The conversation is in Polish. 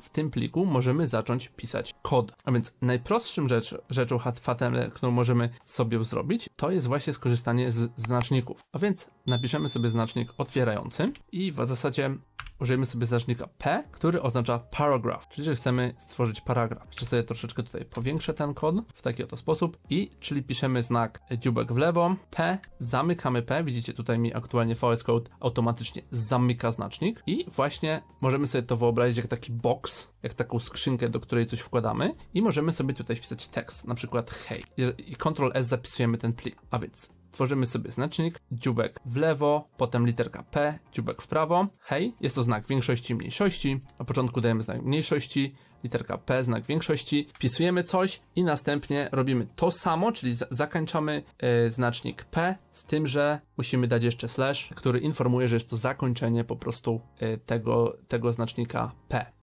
w tym pliku możemy zacząć pisać kod. A więc najprostszym rzecz, rzeczą HTML, którą możemy sobie zrobić, to jest właśnie skorzystanie z znaczników. A więc napiszemy sobie znacznik otwierający i w zasadzie użyjemy sobie znacznika P, który oznacza paragraph, czyli że chcemy stworzyć paragraf. Jeszcze sobie troszeczkę tutaj powiększę ten kod w taki oto sposób i czyli piszemy znak dziubek w lewo, P, zamykamy P, widzicie tutaj mi aktualnie VS Code automatycznie zamyka znacznik i właśnie możemy sobie to wyobrazić jak taki box, jak taką skrzynkę, do której coś wkładamy i możemy sobie tutaj wpisać tekst, na przykład hej i Ctrl S zapisujemy ten plik, a więc tworzymy sobie znacznik, dziubek w lewo, potem literka P, dziubek w prawo. Hej, jest to znak większości mniejszości. Na początku dajemy znak mniejszości, literka P, znak większości, wpisujemy coś i następnie robimy to samo, czyli za zakończamy e, znacznik P, z tym, że musimy dać jeszcze slash, który informuje, że jest to zakończenie po prostu e, tego, tego znacznika P.